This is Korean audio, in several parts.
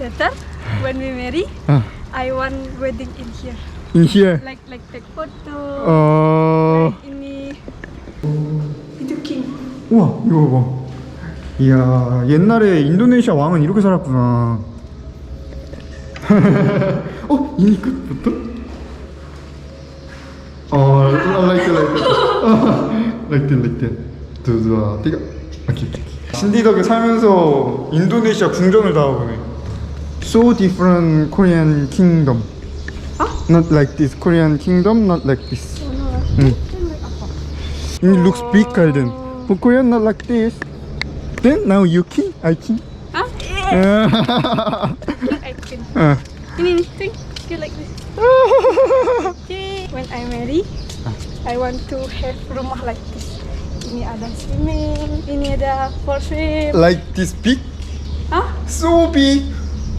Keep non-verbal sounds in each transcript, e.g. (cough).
Later, when we marry, 아, I want wedding in here. in here. Like like take photo. 어, Like ini king. 우와, 이거 봐봐. 이야, 옛날에 인도네시아 왕은 이렇게 살았구나. 어, 이미 끝부터? 어, like that, like that. like that, like that. 두, 두, 아, 띠가. 오케이, 오케이. 신디 덕에 살면서 인도네시아 궁전을 다 와보네. So different Korean kingdom. Not like this Korean kingdom, not like this. Oh. Hmm. Apa? It looks big garden. For Korean, not like this. Then now you king, I king. Uh, King I king. uh. Ini nih, think you like this. Okay. When I marry, I want to have rumah like this. Ini ada swimming, ini ada for swim. like this big, Hah? so big.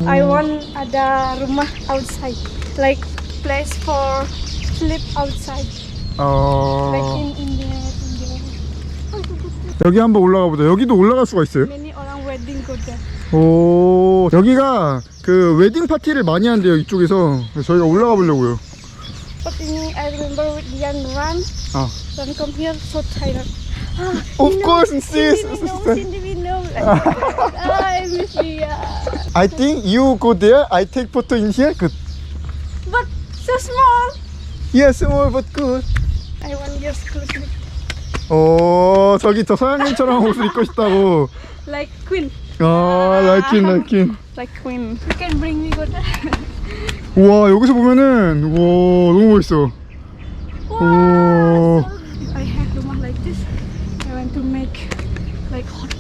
I want ada rumah outside, like place for sleep outside, like 어, in India. India. 여기 한번 올라가 보자. 여기도 올라갈 수가 있어요. Many orang wedding go there. 오, 여기가 그 웨딩 파티를 많이 한대요 이쪽에서. 저희가 올라가 보려고요. But ini I remember with Dian run, 아, run come here so tired. Ah, Of course, sis. ah, I yeah. Think you go there. I take photo in here. Good. But so small. Yes, small but good. I want your exclusive, 오, 저기 저 서양인처럼 옷을 입고 싶다고. like queen, 아, like it, like it. like queen. You can bring me go there. 우와 여기서 보면은 우와 너무 멋있어 오 If I have rumah like this, to make like hotel.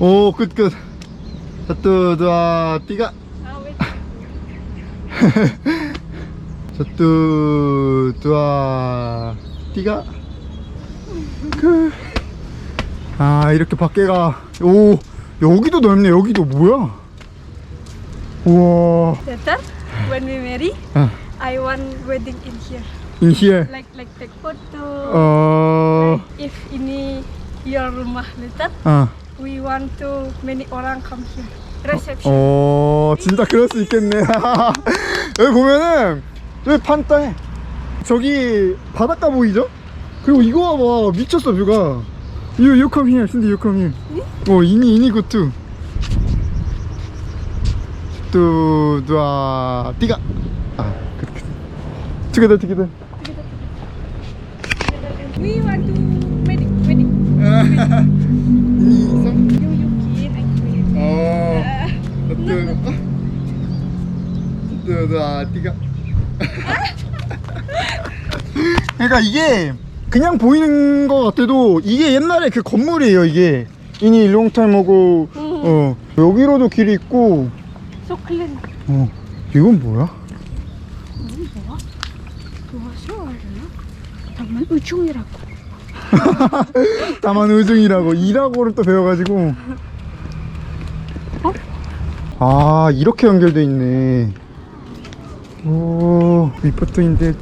오, 끝끝 저뚜두아 띠가 Now wait. 저뚜두아 띠가 그. 아 이렇게 밖에가 오 여기도 넓네 여기도 뭐야 우와 Later, when we marry, 아, I want wedding in here. in here Like like take photo. 어, If ini your rumah later, 아, we want to many orang come here. Reception. 어 진짜 그럴 수 있겠네 여기 보면은 여기 판따에 저기 바닷가 보이죠? 그리고 이거 봐봐 미쳤어 뷰가 You, you come here 신디 you come here 어 이니 이니 굿투 뚜두아 띠가 아 together together We want to wedding. 이성 You, you kid, I queen. 어 Uh, 뚜두아 띠가 그러니까 이게 그냥 보이는 것 같아도 이게 옛날에 그 건물이에요 이게 이니 롱타임하고 어 여기로도 길이 있고 so clean. 어 이건 뭐야? Adalah taman ujung이라고. 다만 의중이라고 이라고를 또 배워가지고 아 이렇게 연결돼 있네 오 리포트인데.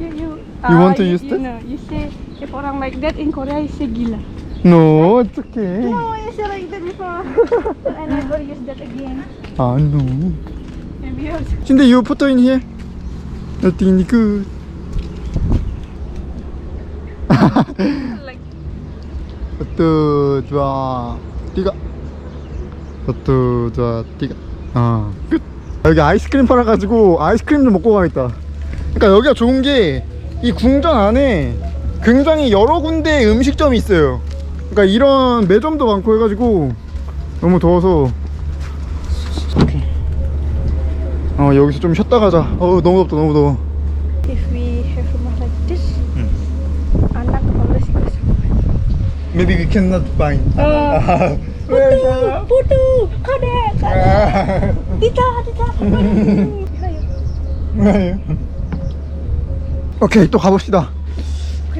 You, you, want to you, use you this? know, you say if orang like that in Korea, you say gila. No it's okay No, you say like that before. I never use that again. 아 no 근데 you put in here. Nothing good. Like 또 좋아 띠가 또 좋아 띠가 아 끝. 여기 아이스크림 팔아가지고 아이스크림 좀 먹고 가겠다. 그러니까 여기가 좋은 게 이 궁전 안에 굉장히 여러 군데 음식점이 있어요. 그러니까 이런 매점도 많고 해가지고 너무 더워서 오케이. 어 여기서 좀 쉬었다 가자 어 너무 덥다 너무 더워 if we have rumah like this, anak always ikut sama. Maybe we cannot find Oh. Putu, putu, kade, kade. Dita, dita. Ayo. 오케이 또 가봅시다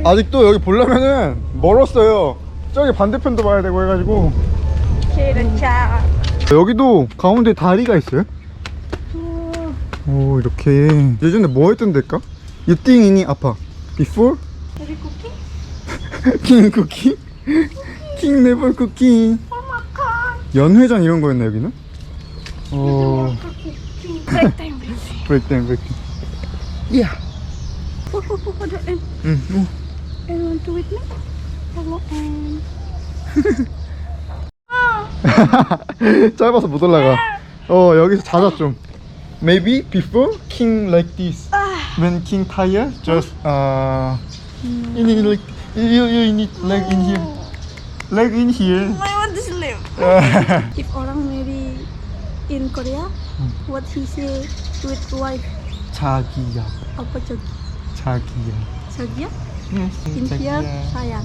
아직도 여기 보려면은 멀었어요 저기 반대편도 봐야 되고 해가지고 Okay. 여기도 가운데 다리가 있어요 오 이렇게 예전에 뭐 했던 데일까? You think ini apa? Before? King cooking? king never cooking. Oh, makan. 연회장 이런 거였나 여기는? 어. Cooking. Break time, break time. break time break time. Yeah. Oh, oh, oh, hold on. And, 응. 어. and want to with me? Hello, and... 짧아서 못 올라가. 어 여기서 자자 좀. Maybe before king like this. When king tired, just uh, you need like you you need leg in here, leg in here. I want to sleep. (laughs) If orang marry in Korea, what he say with wife? 자기야, Apa 저기? 자기야. 저기야? Yes, In here, sayang.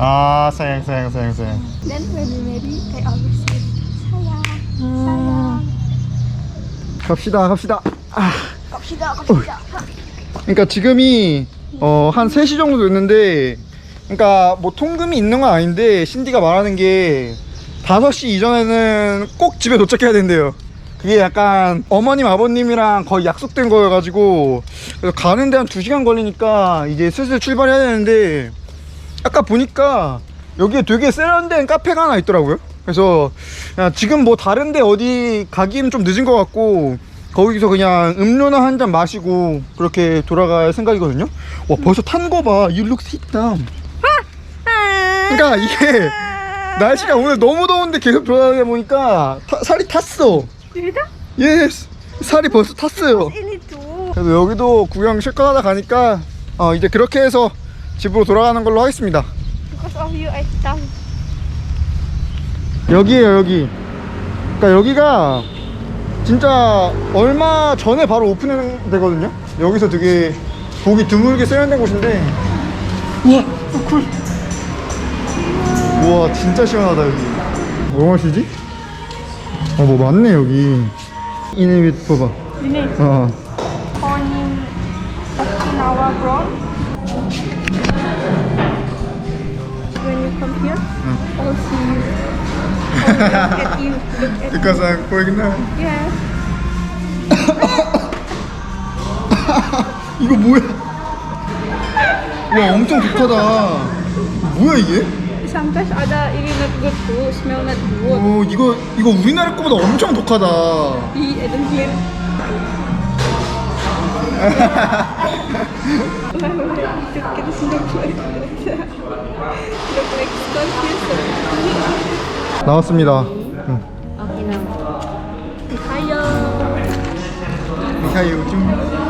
아 sayang sayang sayang sayang. Then when we marry, I always say sayang, sayang. 갑시다 갑시다. 아. 갑시다, 갑시다. 그러니까 지금이 어, 한 3시 정도 됐는데 그러니까 뭐 통금이 있는 건 아닌데 신디가 말하는 게 5시 이전에는 꼭 집에 도착해야 된대요 그게 약간 어머님 아버님이랑 거의 약속된 거여가지고 그래서 가는데 한 2시간 걸리니까 이제 슬슬 출발해야 되는데 아까 보니까 여기에 되게 세련된 카페가 하나 있더라고요. 그래서 지금 뭐 다른데 어디 가기는 좀 늦은 것 같고 거기서 그냥 음료나 한 잔 마시고 그렇게 돌아갈 생각이거든요. 와 벌써 탄 거 봐. You look sit down. 그러니까 이게 날씨가 오늘 너무 더운데 계속 돌아다니다 보니까 타- 살이 탔어. Kita 예스 살이 벌써 탔어요. tuh. 그래서 여기도 구경 실컷 하다 가니까 어, 이제 그렇게 해서 집으로 돌아가는 걸로 하겠습니다 여기에요 여기. 그러니까 여기가 진짜 얼마 전에 바로 오픈되거든요? 여기서 되게 보기 드물게 세련된 곳인데. 우와. 쿨. 우와 진짜 시원하다 여기. 뭐 마시지? 어뭐 많네 여기. 이네윗 봐봐 Ini 어. When you come here, I'll see you. I'll look at you. Look at Because I'm going now Yes. 이거 뭐야 와 엄청 독하다 뭐야 이게? Sometimes ada ini not good too, smell not good. 오 이거 이거 우리나라 거보다 엄청 독하다 this look like Look like confused. 나왔습니다. 응. 미카이 요즘